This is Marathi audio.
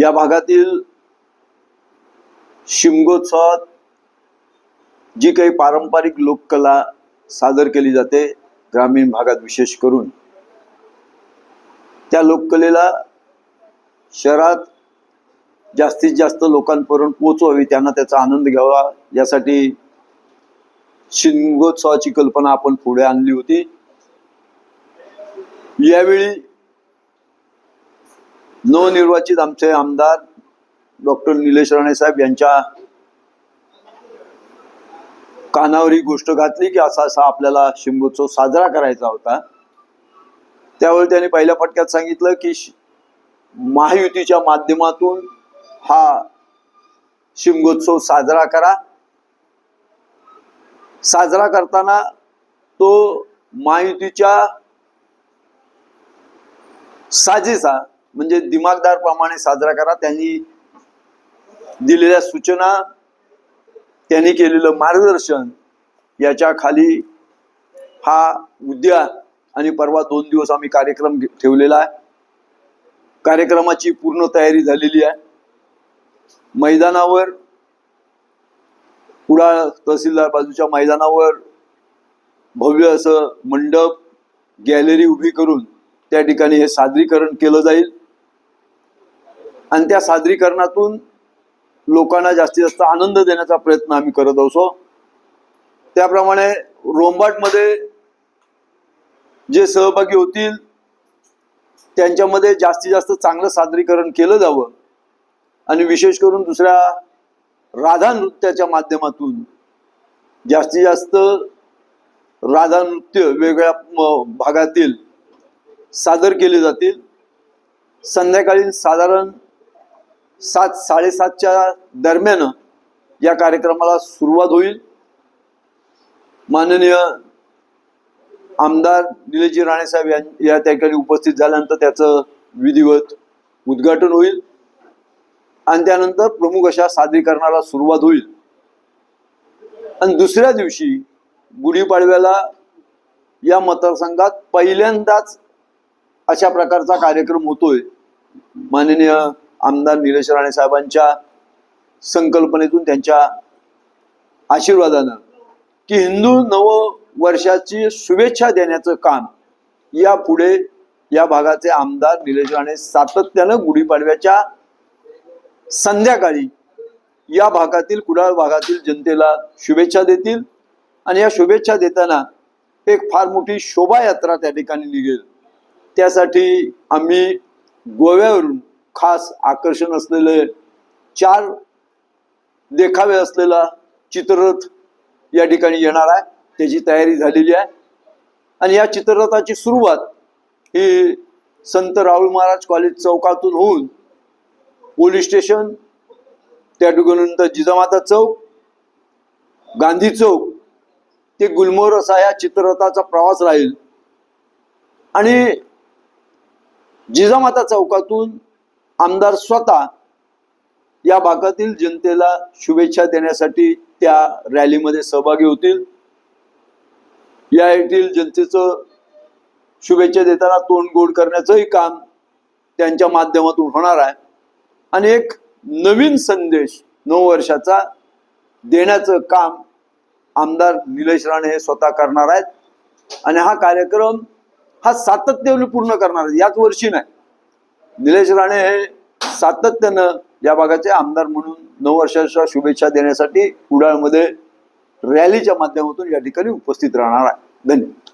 या भागातील शिमगोत्सवात जी काही पारंपरिक लोककला सादर केली जाते ग्रामीण भागात विशेष करून त्या लोककलेला शहरात जास्तीत जास्त लोकांपर्यंत पोचवावी त्यांना त्याचा आनंद घ्यावा यासाठी शिमगोत्सवाची कल्पना आपण पुढे आणली होती. यावेळी नवनिर्वाचित आमचे आमदार डॉक्टर निलेश राणे साहेब यांच्या कानावर ही गोष्ट घातली की असा असा आपल्याला शिमगोत्सव साजरा करायचा होता. त्यावेळी त्यांनी पहिल्या फटक्यात सांगितलं की महायुतीच्या माध्यमातून हा शिमगोत्सव साजरा करा. साजरा करताना तो महायुतीच्या साजेसा म्हणजे दिमागदार प्रमाणे साजरा करा. त्यांनी दिलेल्या सूचना त्यांनी केलेलं मार्गदर्शन याच्या खाली हा उद्या आणि परवा दोन दिवस आम्ही कार्यक्रम ठेवलेला आहे. कार्यक्रमाची पूर्ण तयारी झालेली आहे. मैदानावर कुडाळ तहसीलदार बाजूच्या मैदानावर भव्य असं मंडप गॅलरी उभी करून त्या ठिकाणी हे सादरीकरण केलं जाईल. आणि त्या सादरीकरणातून लोकांना जास्तीत जास्त आनंद देण्याचा प्रयत्न आम्ही करत असो. त्याप्रमाणे रोंबाटमध्ये जे सहभागी होतील त्यांच्यामध्ये जास्तीत जास्त चांगलं सादरीकरण केलं जावं. आणि विशेष करून दुसऱ्या राधा नृत्याच्या माध्यमातून जास्तीत जास्त राधा नृत्य वेगळ्या भागातील सादर केले जातील. संध्याकाळी साधारण सात साडेसातच्या दरम्यान या कार्यक्रमाला सुरुवात होईल. माननीय आमदार निलेशजी राणेसाहेब या त्या ठिकाणी उपस्थित झाल्यानंतर त्याचं विधिवत उद्घाटन होईल. आणि त्यानंतर प्रमुख अशा सादरीकरणाला सुरुवात होईल. आणि दुसऱ्या दिवशी गुढीपाडव्याला या मतदारसंघात पहिल्यांदाच अशा प्रकारचा कार्यक्रम होतोय. माननीय आमदार निलेश राणे साहेबांच्या संकल्पनेतून त्यांच्या आशीर्वादानं की हिंदू नव वर्षाची शुभेच्छा देण्याचं काम यापुढे या भागाचे आमदार निलेश राणे सातत्यानं गुढीपाडव्याच्या संध्याकाळी या भागातील कुडाळ भागातील जनतेला शुभेच्छा देतील. आणि या शुभेच्छा देताना एक फार मोठी शोभायात्रा त्या ठिकाणी निघेल. त्यासाठी आम्ही गोव्यावरून खास आकर्षण असलेले चार देखावे असलेला चित्ररथ या ठिकाणी येणार आहे. त्याची तयारी झालेली आहे. आणि या चित्ररथाची सुरुवात ही संत राहुल महाराज कॉलेज चौकातून होऊन पोलीस स्टेशन त्या ठिकाणानंतर जिजामाता चौक गांधी चौक ते गुलमोर असा या चित्ररथाचा प्रवास राहील. आणि जिजामाता चौकातून आमदार स्वतः या भागातील जनतेला शुभेच्छा देण्यासाठी त्या रॅलीमध्ये सहभागी होतील. या येथील जनतेचं शुभेच्छा देताना तोंड गोड करण्याचंही काम त्यांच्या माध्यमातून होणार आहे. आणि एक नवीन संदेश नऊ वर्षाचा देण्याचं काम आमदार निलेश राणे हे स्वतः करणार आहेत. आणि हा कार्यक्रम हा सातत्याने पूर्ण करणार आहेत. याच वर्षी नाही. निलेश राणे हे सातत्यानं या भागाचे आमदार म्हणून नऊ वर्षाच्या शुभेच्छा देण्यासाठी कुडाळमध्ये रॅलीच्या माध्यमातून या ठिकाणी उपस्थित राहणार आहे. धन्यवाद.